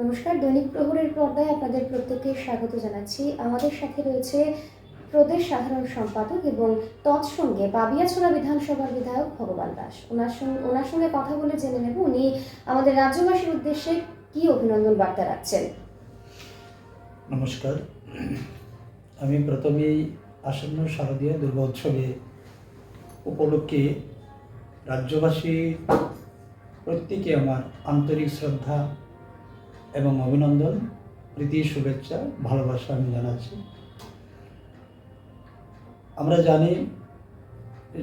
নমস্কার, দৈনিক প্রহরের পর্দায় আপনাদের প্রত্যেককে স্বাগত জানাচ্ছি। আমাদের সাথে রয়েছে প্রদেশ সাধারণ সম্পাদক এবং তৎসঙ্গে বাবিয়াছড়া বিধানসভার বিধায়ক ভগবান দাস। ওনার সঙ্গে ওনার সঙ্গে কথা বলে জেনে নেব উনি আমাদের রাজ্যবাসীর উদ্দেশ্যে কি অভিনন্দন বার্তা রাখছেন। নমস্কার। আমি প্রথমেই আসন্ন শারদীয় দুর্গোৎসবে উপলক্ষে রাজ্যবাসী প্রত্যেকে আমার আন্তরিক শ্রদ্ধা এবং অভিনন্দন, প্রীতি, শুভেচ্ছা, ভালোবাসা আমি জানাচ্ছি। আমরা জানি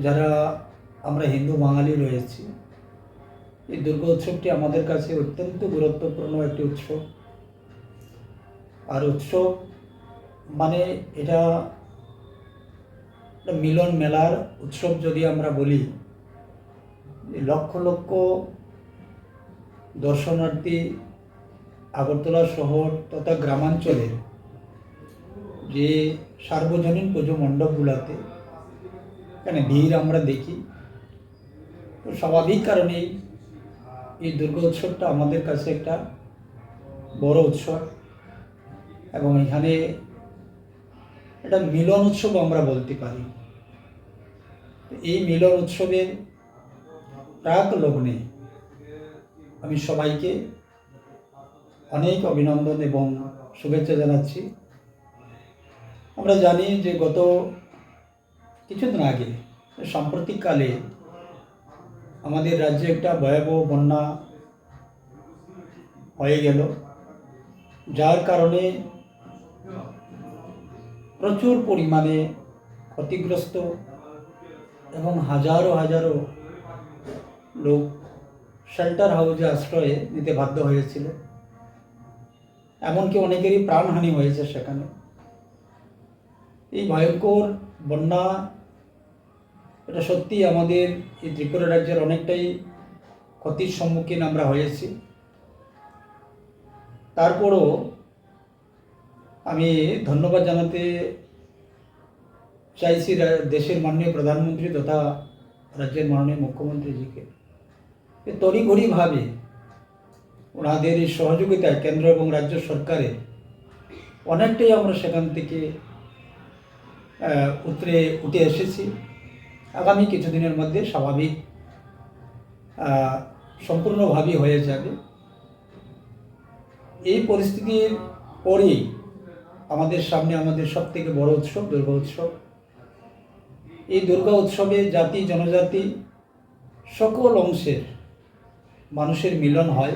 যারা আমরা হিন্দু বাঙালি রয়েছি, এই দুর্গা উৎসবটি আমাদের কাছে অত্যন্ত গুরুত্বপূর্ণ একটি উৎসব। আর উৎসব মানে এটা মিলন মেলার উৎসব যদি আমরা বলি লক্ষ লক্ষ দর্শনার্থী আগরতলা শহর তথা গ্রামাঞ্চলের যে সার্বজনীন পুজো মণ্ডপগুলোতে, এখানে ভিড় আমরা দেখি। তো স্বাভাবিক কারণেই এই দুর্গা উৎসবটা আমাদের কাছে একটা বড় উৎসব এবং এখানে এটা মিলন উৎসব আমরা বলতে পারি। এই মিলন উৎসবের প্রাক লগ্নে আমি সবাইকে অনেক অভিনন্দন এবং শুভেচ্ছা জানাচ্ছি। আমরা জানি যে গত কিছুদিন আগে, সাম্প্রতিককালে আমাদের রাজ্যে একটা ভয়াবহ বন্যা হয়ে গেল, যার কারণে প্রচুর পরিমাণে ক্ষতিগ্রস্ত এবং হাজারো হাজারো লোক শেল্টার হাউসে আশ্রয়ে নিতে বাধ্য হয়েছিল। এমনকি অনেকেরই প্রাণহানি হয়েছে সেখানে। এই ভয়ঙ্কর বন্যা, এটা সত্যি আমাদের এই ত্রিপুরা রাজ্যের অনেকটাই ক্ষতির সম্মুখীন আমরা হয়েছি। তারপরও আমি ধন্যবাদ জানাতে চাইছি দেশের মাননীয় প্রধানমন্ত্রী তথা রাজ্যের মাননীয় মুখ্যমন্ত্রীজিকে। তড়িঘড়িভাবে ওনাদের এই সহযোগিতায় কেন্দ্র এবং রাজ্য সরকারের অনেকটাই আমরা সেখান থেকে উতরে, উঠে এসেছি। আগামী কিছুদিনের মধ্যে স্বাভাবিক সম্পূর্ণভাবেই হয়ে যাবে। এই পরিস্থিতির পরেই আমাদের সামনে আমাদের সব থেকে বড় উৎসব দুর্গা উৎসব। এই দুর্গা উৎসবে জাতি, জনজাতি সকল অংশের মানুষের মিলন হয়।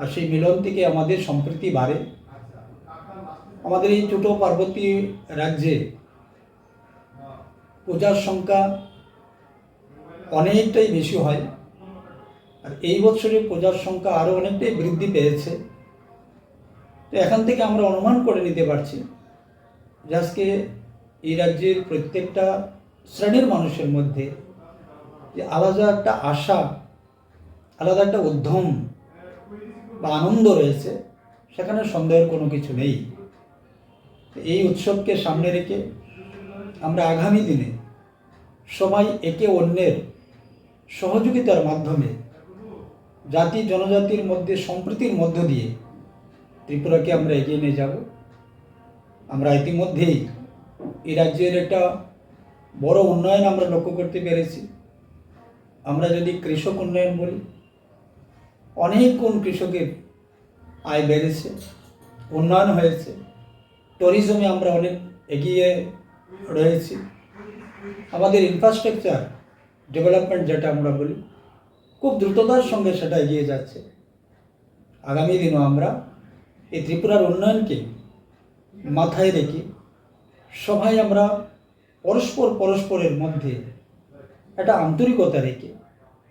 আর সেই মিলন থেকে আমাদের সম্প্রীতি বাড়ে। আমাদের এই ছোট পার্বতী রাজ্যে পূজার সংখ্যা অনেকটাই বেশি হয়। আর এই বছরে পূজার সংখ্যা আরও অনেকটাই বৃদ্ধি পেয়েছে। তো এখান থেকে আমরা অনুমান করে নিতে পারছি যে আজকে এই রাজ্যের প্রত্যেকটা শ্রেণির মানুষের মধ্যে যে আলাদা একটা আশা, আলাদা একটা উদ্যম বা আনন্দ রয়েছে, সেখানে সন্দেহের কোনো কিছু নেই। এই উৎসবকে সামনে রেখে আমরা আগামী দিনে সবাই একে অন্যের সহযোগিতার মাধ্যমে জাতি জনজাতির মধ্যে, সম্প্রীতির মধ্য দিয়ে ত্রিপুরাকে আমরা এগিয়ে নিয়ে যাব। আমরা ইতিমধ্যেই এই রাজ্যের একটা বড় উন্নয়ন আমরা লক্ষ্য করতে পেরেছি। আমরা যদি কৃষক উন্নয়ন বলি অনেক কোন কৃষকের আয় বেড়েছে, উন্নয়ন হয়েছে। ট্যুরিজমে আমরা অনেক এগিয়ে রয়েছি। আমাদের ইনফ্রাস্ট্রাকচার ডেভেলপমেন্ট যেটা আমরা বলি, খুব দ্রুততার সঙ্গে সেটা এগিয়ে যাচ্ছে। আগামী দিনও আমরা এই ত্রিপুরার উন্নয়নকে মাথায় রেখে সবাই আমরা পরস্পর পরস্পরের মধ্যে একটা আন্তরিকতা রেখে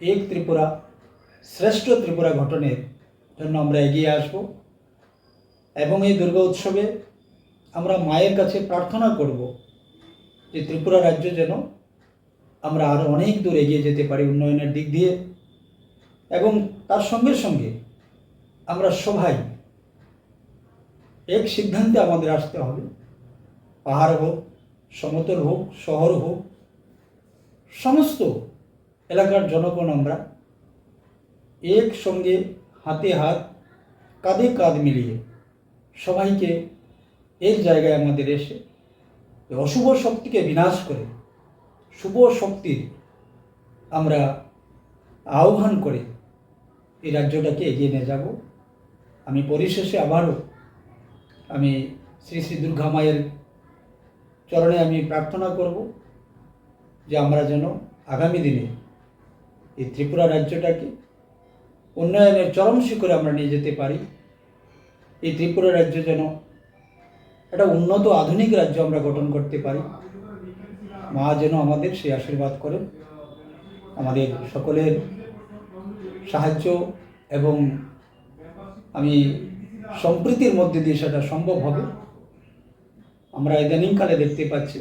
এক ত্রিপুরা শ্রেষ্ঠ ত্রিপুরা গঠনের জন্য আমরা এগিয়ে আসব এবং এই দুর্গা উৎসবে আমরা মায়ের কাছে প্রার্থনা করব যে ত্রিপুরা রাজ্য যেন আমরা আরও অনেক দূর এগিয়ে যেতে পারি উন্নয়নের দিক দিয়ে। এবং তার সঙ্গে সঙ্গে আমরা সবাই এক সিদ্ধান্তে আমাদের আসতে হবে। পাহাড় হোক, সমতল হোক, শহর হোক, সমস্ত এলাকার জনগণ আমরা একসঙ্গে হাতে হাত, কাঁধে কাঁধ মিলিয়ে সবাইকে এর জায়গায় আমাদের এসে অশুভ শক্তিকে বিনাশ করে, শুভ শক্তির আমরা আহ্বান করে এই রাজ্যটাকে এগিয়ে নিয়ে যাব। আমি পরিশেষে আবারও আমি শ্রী শ্রী দুর্গা মায়ের চরণে আমি প্রার্থনা করব যে আমরা যেন আগামী দিনে এই ত্রিপুরা রাজ্যটাকে উন্নয়নের চরম শিখরে আমরা নিয়ে যেতে পারি। এই ত্রিপুরা রাজ্য যেন একটা উন্নত আধুনিক রাজ্য আমরা গঠন করতে পারি। মা যেন আমাদের সেই আশীর্বাদ করেন। আমাদের সকলের সাহায্য এবং আমি সম্প্রীতির মধ্যে দিয়ে সেটা সম্ভব হবে। আমরা ইদানিংকালে দেখতে পাচ্ছি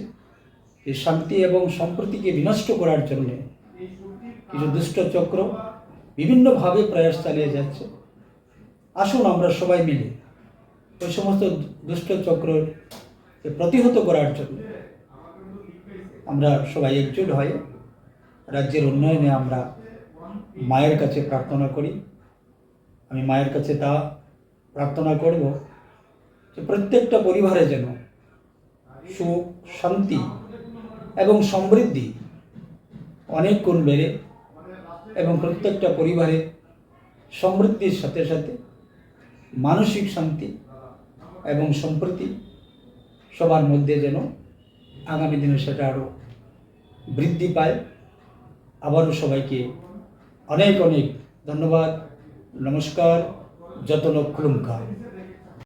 যে শান্তি এবং সম্প্রীতিকে বিনষ্ট করার জন্যে কিছু দুষ্ট চক্র বিভিন্নভাবে প্রয়াস চালিয়ে যাচ্ছে। আসুন আমরা সবাই মিলে ওই সমস্ত দুষ্ট চক্রকে প্রতিহত করার জন্য আমরা সবাই একজোট হয়ে রাজ্যের উন্নয়নে আমরা মায়ের কাছে প্রার্থনা করি। আমি মায়ের কাছে তা প্রার্থনা করব যে প্রত্যেকটা পরিবারে যেন সুখ, শান্তি এবং সমৃদ্ধি অনেক গুণ বেড়ে এবং প্রত্যেকটা পরিবারে সমৃদ্ধির সাথে সাথে মানসিক শান্তি এবং সম্প্রীতি সবার মধ্যে যেন আগামী দিনে সেটা আরও বৃদ্ধি পায়। আবারও সবাইকে অনেক অনেক ধন্যবাদ, নমস্কার যত খুলুমকার।